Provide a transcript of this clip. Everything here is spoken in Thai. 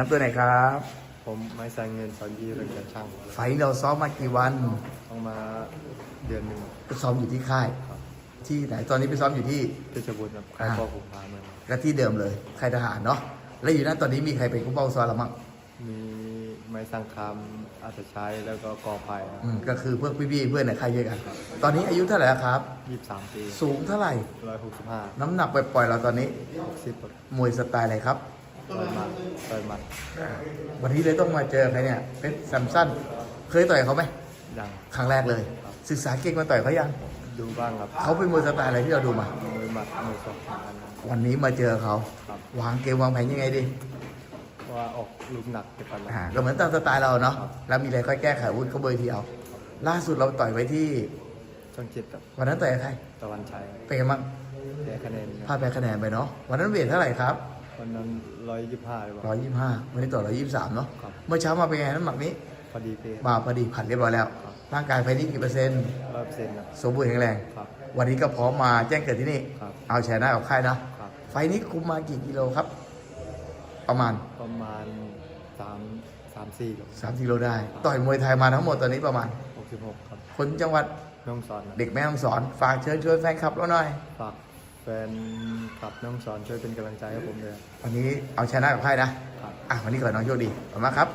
น้ำตัวไหนครับ ผมไม่ใส่เงินสอนยีเป็นการช่างไฟล์เราซ้อมมากี่วันต้องมาเดือนหนึ่งก็ซ้อมอยู่ที่ค่ายครับที่ไหนตอนนี้ไปซ้อมอยู่ที่เพชรบูรณ์ครับใครอ่าพ่อผมพามาก็ที่เดิมเลยค่ายทหารเนาะแล้วอยู่นั้นตอนนี้มีใครเป็นกู้เป้าซ้อมเราบ้างมีไม้สังคำอาจจะใช้แล้วก็กอไผ่อืมก็คือเพื่อนพี่ๆเพื่อนในค่ายเยอะกัน ตอนนี้อายุเท่าไหร่แล้วครับ ยี่สิบสามปีสูงเท่าไหร่ ร้อยหกสิบห้าน้ำหนักปล่อยๆเราตอนนี้ หกสิบมวยสไตล์อะไรครับ ต่อยหมัดต่อยหมัดวันนี้เลยต้องมาเจอใครเนี่ยเพชรแซมสันเคยต่อยเขาไหมยังครั้งแรกเลย ศึกษาเก่งมาต่อยเขายังดูบ้างครับเขาเป็นมวยสไตล์อะไรที่เราดูมามวยหมัดมวยศอกเหมือนกันนะวันนี้มาเจอเขาครับวางเกมวางแผนยังไงดีว่าออกลูกหนักไปกันอ่าก็เหมือนตามสไตล์เราเนาะครับแล้วมีอะไรค่อยแก้ไขอาวุ้นเขาเบอร์ทีเอาล่าสุดเราต่อยไว้ที่ช่องเจ็ดกับวันนั้นต่อยกับใครตะวันชัยเป็นไงบ้างแพ้คะแนนพลาดแพ้คะแนนไปเนาะวันนั้นเวทเท่าไหร่ครับ วันนั้นร้อยยี่สิบห้าหรือเปร้อล่ายยี่สิบห้าวันนี้ต่อร้อยยี่สิบสามเนาะครับ เมื่อเช้ามาเป็นไงน้ำหนักนี้พอดีเป๊ะมาพอดีผัดเรียบร้อยแล้วครับร่างกายไฟนี้กี่เปอร์เซ็นต์ร้อยเปอร์เซ็นต์ครับสมบูรณ์แข็งแรง ครับ วันนี้ก็พร้อมมาแจ้งเกิดที่นี่ ครับเอาชนะเอาค่ายเนาะครับ ไฟนี้คุมมากี่กิโลครับ ประมาณประมาณสามสามสี่กับ3กิโลได้ ต่อยมวยไทยมาทั้งหมดตอนนี้ประมาณ หกสิบหกครับคนจังหวัดน้องสอนนะเด็กแม่ต้องสอน ฝากเชิญชวนแฟนคลับเราหน่อย ฝาก แฟนคลับน้องสอนช่วยเป็นกำลังใจให้ผมด้วยวันนี้เอาชนะกับค่ายนะครับอะวันนี้ขอให้น้องโชคดีขอบคุณมากครับ